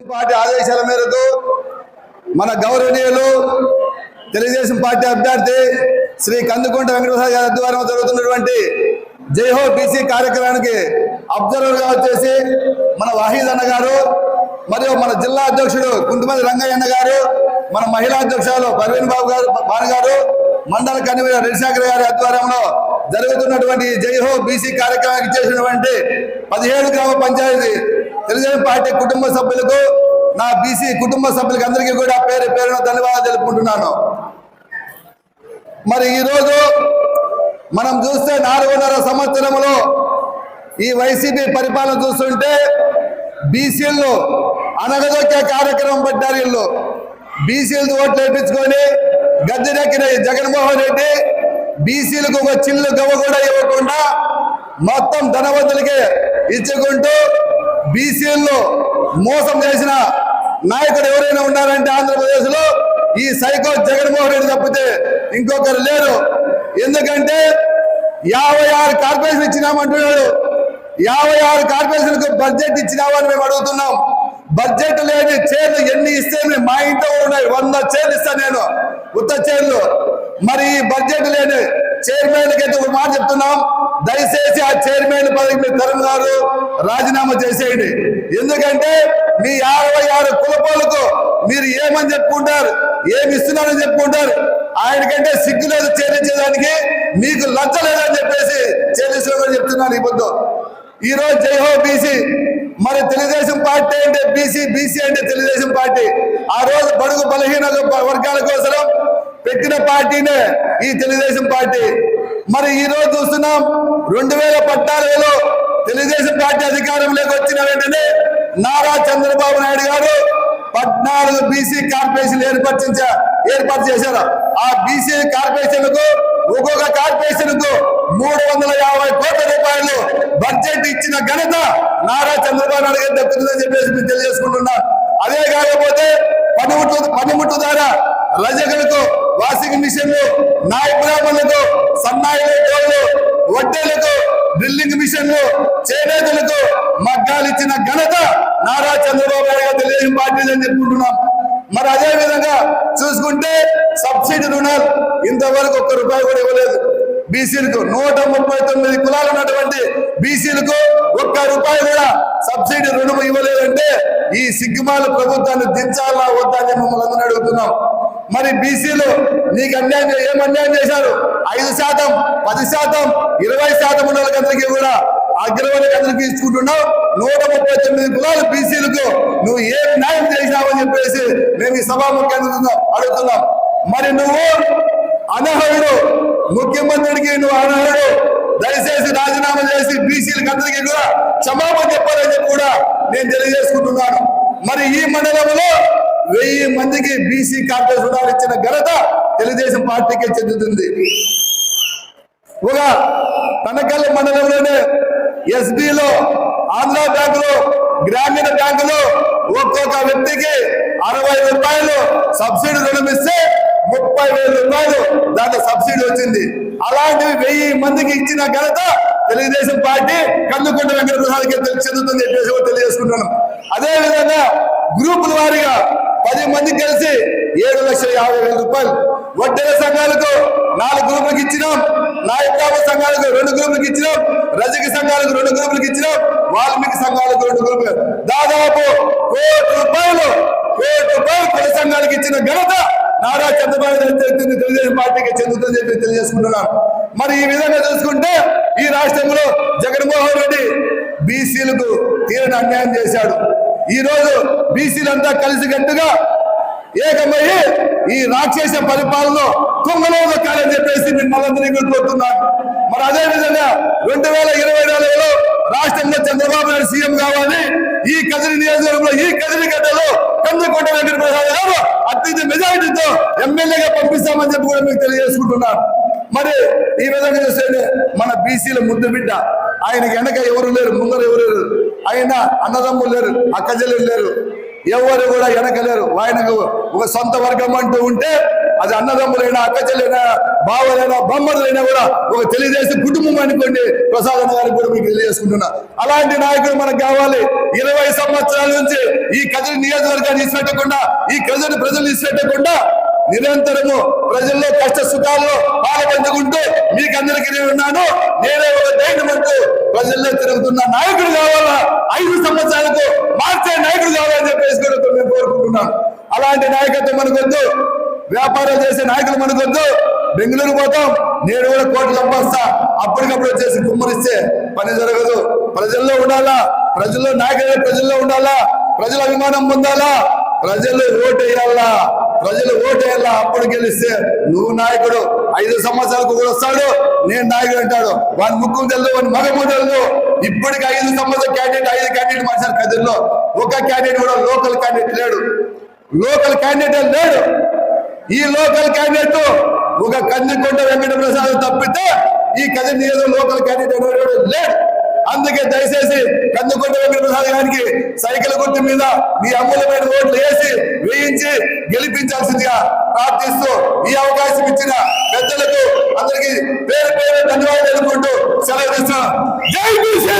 Party ఆదేశాల మేరకు మన గౌరవనీయులు తెలుగుదేశం పార్టీ అభ్యర్థి శ్రీ కందుకుంట వెంకటప్రసాద్ గారి ఆధ్వర్యంలో జరుగుతున్నటువంటి జైహో బీసీ కార్యక్రమానికి అబ్జర్వర్గా వచ్చేసి మన వాహీద్ అన్న గారు మరియు మన జిల్లా అధ్యక్షుడు కుంటుమంది రంగయ్య అన్న గారు మన మహిళా అధ్యక్షులు పర్వీన్ బాబు గారు భాను గారు మండల కన్వీనర్ రవిశాఖర్ గారి ఆధ్వర్యంలో జరుగుతున్నటువంటి జైహో బీసీ కార్యక్రమానికి చేసినటువంటి పదిహేడు గ్రామ పంచాయతీ తెలుగుదేశం పార్టీ కుటుంబ సభ్యులకు నా బీసీ కుటుంబ సభ్యులకు అందరికీ కూడా పేరు పేరున ధన్యవాదాలు తెలుపుకుంటున్నాను. మరి ఈరోజు మనం చూస్తే నాలుగున్నర సంవత్సరంలో ఈ వైసీపీ పరిపాలన చూస్తుంటే బీసీలు అనగదొక్కే కార్యక్రమం పెట్టారు వీళ్ళు. బీసీలు ఓట్లు వేయించుకొని గద్దెనెక్కిన జగన్మోహన్ రెడ్డి బీసీలకు ఒక చిల్లు గవ్వ కూడా ఇవ్వకుండా మొత్తం ధనవంతులకి ఇచ్చుకుంటూ బీసీల్లో మోసం చేసిన నాయకుడు ఎవరైనా ఉన్నారంటే ఆంధ్రప్రదేశ్లో ఈ సైకో జగన్మోహన్ రెడ్డి తప్పితే ఇంకొకరు లేరు. ఎందుకంటే యాభై ఆరు కార్పొరేషన్ ఇచ్చినామంటున్నాడు. యాభై ఆరు కార్పొరేషన్లకు బడ్జెట్ ఇచ్చినామని మేము అడుగుతున్నాం. బడ్జెట్ లేని చైర్లు ఎన్ని ఇస్తే మా ఇంట్లో ఉన్నాయి. వంద చైర్లు ఇస్తాను నేను. ఉత్త చైర్లు. మరి ఈ బడ్జెట్ లేని చైర్మన్ అయితే ఒక మాట చెప్తున్నాం. దయచేసి ఆ చైర్మన్ పదవి మీ తరుణ్ గారు రాజీనామా చేసేయండి. ఎందుకంటే మీ యాభై ఆరు కులపాలకు మీరు ఏమని చెప్పుకుంటారు ఏమి ఇస్తున్నారని చెప్పుకుంటారు ఆయనకంటే సిగ్గు లేదు చేరించేదానికి మీకు లజ్జ లేదని చెప్పేసి చేరించడం చెప్తున్నాను ఈ పొద్దు. ఈ రోజు జై హో బీసీ. మరి తెలుగుదేశం పార్టీ అంటే బీసీ బీసీ అంటే తెలుగుదేశం పార్టీ. ఆ రోజు బడుగు బలహీన వర్గాలకు పెట్టిన పార్టీనే ఈ తెలుగుదేశం పార్టీ. మరి ఈ రోజు చూస్తున్నాం రెండు వేల పద్నాలుగులో తెలుగుదేశం పార్టీ అధికారంలోకి వచ్చిన వెంటనే నారా చంద్రబాబు నాయుడు గారు పద్నాలుగు బీసీ కార్పొరేషన్ ఏర్పరిచ ఏర్పాటు చేశారు. ఆ బీసీ కార్పొరేషన్లకు ఒక్కొక్క కార్పొరేషన్కు మూడు వందల యాభై కోట్ల రూపాయలు బడ్జెట్ ఇచ్చిన ఘనత నారా చంద్రబాబు నాయుడు గారు దక్కుతుందని చెప్పేసి మేము తెలియజేసుకుంటున్నాం. అదే కాకపోతే పనిముట్టు పనిముట్టు ద్వారా రజకులకు వాషింగ్ మిషన్లు నాయ బ్రాహ్మణులకు సన్నాయిల కోళ్ళు వడ్డేలకు డ్రిల్లింగ్ మిషన్లు చేనేతలకు మగ్గాలు ఇచ్చిన ఘనత నారా చంద్రబాబు నాయుడు గారు తెలుగుదేశం పార్టీ అని చెప్పుకుంటున్నాం. మరి అదే విధంగా చూసుకుంటే సబ్సిడీ రుణాలు ఇంతవరకు ఒక్క రూపాయి కూడా ఇవ్వలేదు. బీసీలకు నూట ముప్పై తొమ్మిది కులాలు ఉన్నటువంటి బీసీలకు ఒక్క రూపాయి కూడా సబ్సిడీ రుణం ఇవ్వలేదంటే ఈ సిగ్గుమాల ప్రభుత్వాన్ని దించాలా వద్దా అని మమ్మల్ని అడుగుతున్నాం. మరి బీసీలు నీకు అన్యాయం ఏం అన్యాయం చేశారు? ఐదు శాతం పది శాతం ఇరవై శాతం ఉన్న వాళ్ళకందరికీ కూడా అగ్రవర్గ అందరికీ ఇచ్చుకుంటున్నావు. నూట ముప్పై తొమ్మిది కులాలు బీసీలకు నువ్వు ఏం న్యాయం చేసినావని చెప్పేసి మేము ఈ సభాముఖ్యంగా అడుగుతున్నాం. మరి నువ్వు అనర్హుడు ముఖ్యమంత్రికి నువ్వు అనర్హుడు దయచేసి రాజీనామా చేసి బీసీలకు అందరికీ కూడా క్షమాపణ చెప్పాలని చెప్పి కూడా నేను తెలియజేసుకుంటున్నాను. మరి ఈ మండలంలో వెయ్యి మందికి బీసీ కార్పొరేట్ రుణాలు ఇచ్చిన ఘనత తెలుగుదేశం పార్టీకి చెందుతుంది. ఒక తనకల్లి మండలంలోనే ఎస్బీలో ఆంధ్ర బ్యాంకులో గ్రామీణ బ్యాంకులో ఒక్కొక్క వ్యక్తికి అరవై రూపాయలు సబ్సిడీ రుణం ఇస్తే ముప్పై వేల రూపాయలు దాంట్లో సబ్సిడీ వచ్చింది. అలాంటివి వెయ్యి మందికి ఇచ్చిన ఘనత తెలుగుదేశం పార్టీ కందుకుంట వెంకటప్రసాద్కి చెందుతుంది చెప్పేసి కూడా అదే విధంగా గ్రూపుల వారిగా పది మంది కలిసి ఏడు లక్షల యాభై వేల రూపాయలు వడ్డీల సంఘాలకు నాలుగు గ్రూపులకు ఇచ్చినాం. నాయకుల సంఘాలకు రెండు గ్రూపులకు ఇచ్చినాం. రజక సంఘాలకు రెండు గ్రూపులకు ఇచ్చినాం. వాల్మీకి సంఘాలకు రెండు గ్రూపులు. దాదాపు కోటి రూపాయలు కోటి రూపాయలు కుల సంఘాలకు ఇచ్చిన ఘనత నారా చంద్రబాబు చెప్తుంది తెలుగుదేశం పార్టీకి చెందుతుందని చెప్పి తెలియజేసుకుంటున్నాను. మరి ఈ విధంగా చూసుకుంటే ఈ రాష్ట్రంలో జగన్మోహన్ రెడ్డి బీసీలకు తీరని అన్యాయం చేశాడు. ఈ రోజు బీసీలంతా కలిసికట్టుగా ఏకమయ్యి ఈ రాక్షస పరిపాలన కుంగలో దొక్కాలని చెప్పేసి మిమ్మల్ని కోరుతున్నాను మరి అదే విధంగా రెండు వేల ఇరవై నాలుగులో రాష్ట్రంలో చంద్రబాబు నాయుడు సీఎం కావాలి. ఈ కదిరి నియోజకవర్గంలో ఈ కదిరి గడ్డలో కందుకోట వెంకటప్రసాద్ గారు అత్యంత మెజారిటీతో ఎమ్మెల్యేగా పంపిస్తామని చెప్పి కూడా మీకు తెలియజేసుకుంటున్నాను. మరి ఈ విధంగా చూస్తే మన బీసీల ముద్దు బిడ్డ. ఆయనకి వెనక ఎవరు లేరు ముందర ఎవరు లేరు? ఆయన అన్నదమ్ములు లేరు అక్కజల్లు లేరు. ఎవరు కూడా వెనకలేరు. ఆయనకు ఒక సొంత వర్గం అంటూ ఉంటే అది అన్నదమ్ములైనా అక్కచెల్లైనా బావలైనా బొమ్మలైనా కూడా ఒక తెలియజేసి కుటుంబం అనుకోండి ప్రసాద్ అన్న గారికి కూడా మీకు తెలియజేసుకుంటున్నా. అలాంటి నాయకుడు మనకు కావాలి. ఇరవై సంవత్సరాల నుంచి ఈ కథని నియోజకవర్గాన్ని ఇచ్చిపెట్టకుండా ఈ కదిరి ప్రజలు ఇచ్చిపెట్టకుండా నిరంతరము ప్రజల్లో కష్ట సుఖాల్లో పాల్పంచుకుంటూ మీకు అందరికీ నేను ఉన్నాను. నేనే ఒక ధైర్యమంటూ ప్రజల్లో తిరుగుతున్న నాయకుడు కావాలా? ఐదు సంవత్సరాలకు మార్చే నాయకుడు కావాలని చెప్పేసి కూడా నేను కోరుకుంటున్నాను. అలాంటి నాయకత్వం మనకొద్దు. వ్యాపారం చేసే నాయకులు మనకొద్దు. బెంగళూరు పోతాం. నేను కూడా కోట్లు సంపాదిస్తా. అప్పటికప్పుడు వచ్చేసి కుమ్మరిస్తే పని జరగదు. ప్రజల్లో ఉండాలా? ప్రజల్లో నాయకులే ప్రజల్లో ఉండాలా? ప్రజల అభిమానం పొందాలా? ప్రజలు ఓటేయాలా? ప్రజలు ఓటేయాలా? అప్పుడు గెలిస్తే నువ్వు నాయకుడు ఐదు సంవత్సరాలకు కూడా వస్తాడు నేను నాయకుడు అంటాడు. వాని ముక్కు తెలుదు వాని మగము తెలుదు ఇప్పటికి ఐదు సంవత్సరాల క్యాండిడేట్ ఐదు క్యాండిడేట్ మార్చారు కదిరిలో ఒక క్యాండిడేట్ కూడా లోకల్ క్యాండిడేట్ లేడు. లోకల్ క్యాండిడేట్ లేడు. ఈ లోకల్ క్యాండిడేట్ ఒక కందికొండ వెంకట ప్రసాద్ తప్పితే ఈ కదిరి నియోజక లోకల్ క్యాండిడేట్ లేడు. అందుకే దయచేసి కందుకొండ వెంకట గారికి సైకిల్ గుర్తు మీద మీ అమూల్యమైన ఓట్లు వేసి వేయించి గెలిపించాల్సిందిగా ప్రార్థిస్తూ ఈ అవకాశం ఇచ్చిన పెద్దలకు అందరికి పేరు పేరు ధన్యవాదాలు తెలుపుకుంటూ సెలవు ఇస్తున్నాను జై బీసీ!